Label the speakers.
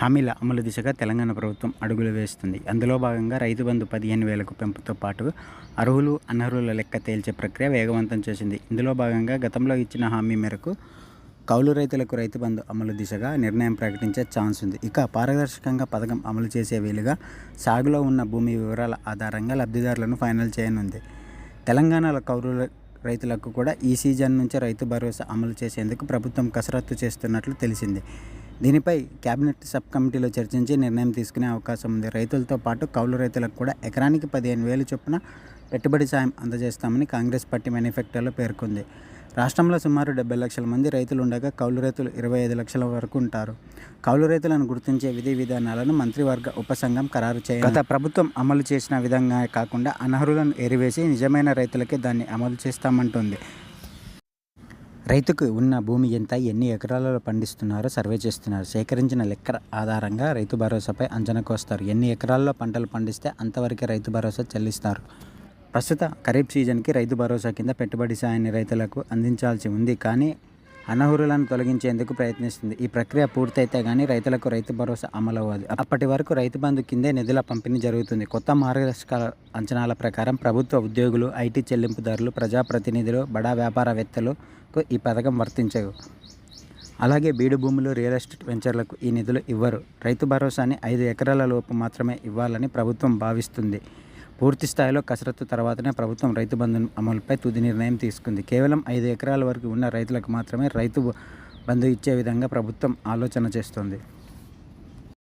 Speaker 1: హామీల అమలు దిశగా తెలంగాణ ప్రభుత్వం అడుగులు వేస్తుంది. అందులో భాగంగా రైతు బంధు పదిహేను వేలకు పెంపుతో పాటు అర్హులు అనర్హుల లెక్క తేల్చే ప్రక్రియ వేగవంతం చేసింది. ఇందులో భాగంగా గతంలో ఇచ్చిన హామీ మేరకు కౌలు రైతులకు రైతు బంధు అమలు దిశగా నిర్ణయం ప్రకటించే ఛాన్స్ ఉంది. ఇక పారదర్శకంగా పథకం అమలు చేసే వీలుగా సాగులో ఉన్న భూమి వివరాల ఆధారంగా లబ్ధిదారులను ఫైనల్ చేయనుంది. తెలంగాణలో కౌలు రైతులకు కూడా ఈ సీజన్ నుంచి రైతు భరోసా అమలు చేసేందుకు ప్రభుత్వం కసరత్తు చేస్తున్నట్లు తెలిసింది. దీనిపై కేబినెట్ సబ్ కమిటీలో చర్చించి నిర్ణయం తీసుకునే అవకాశం ఉంది. రైతులతో పాటు కౌలు రైతులకు కూడా ఎకరానికి పదిహేను వేలు చొప్పున పెట్టుబడి సాయం అందజేస్తామని కాంగ్రెస్ పార్టీ మేనిఫెక్టోలో పేర్కొంది. రాష్ట్రంలో సుమారు డెబ్బై లక్షల మంది రైతులు ఉండగా కౌలు రైతులు ఇరవై ఐదు లక్షల వరకు ఉంటారు. కౌలు రైతులను గుర్తించే విధి విధానాలను మంత్రివర్గ ఉపసంఘం ఖరారు చేయాలి గత ప్రభుత్వం అమలు చేసిన విధంగా కాకుండా అనర్హులను ఎరివేసి నిజమైన రైతులకే దాన్ని అమలు చేస్తామంటుంది. రైతుకు ఉన్న భూమి ఎంత ఎన్ని ఎకరాలలో పండిస్తున్నారో సర్వే చేస్తున్నారు. సేకరించిన లెక్క ఆధారంగా రైతు భరోసాపై అంచనాకు వస్తారు ఎన్ని ఎకరాల్లో పంటలు పండిస్తే అంతవరకే రైతు భరోసా చెల్లిస్తారు. ప్రస్తుత ఖరీఫ్ సీజన్కి రైతు భరోసా కింద పెట్టుబడి సాయాన్ని రైతులకు అందించాల్సి ఉంది. కానీ అనర్హులను తొలగించేందుకు ప్రయత్నిస్తుంది. ఈ ప్రక్రియ పూర్తయితే కానీ రైతులకు రైతు భరోసా అమలు అవ్వదు అప్పటి వరకు రైతు బంధు కిందే నిధుల పంపిణీ జరుగుతుంది. కొత్త మార్గదర్శకాల అంచనాల ప్రకారం ప్రభుత్వ ఉద్యోగులు ఐటీ చెల్లింపుదారులు ప్రజాప్రతినిధులు బడా వ్యాపారవేత్తలకు ఈ పథకం వర్తించవు అలాగే బీడు భూములు రియల్ ఎస్టేట్ వెంచర్లకు ఈ నిధులు ఇవ్వరు. రైతు భరోసాని ఐదు ఎకరాల లోపు మాత్రమే ఇవ్వాలని ప్రభుత్వం భావిస్తుంది. పూర్తి స్థాయిలో కసరత్తు తర్వాతనే ప్రభుత్వం రైతు బంధు అమలుపై తుది నిర్ణయం తీసుకుంది. కేవలం ఐదు ఎకరాల వరకు ఉన్న రైతులకు మాత్రమే రైతు బంధు ఇచ్చే విధంగా ప్రభుత్వం ఆలోచన చేస్తోంది.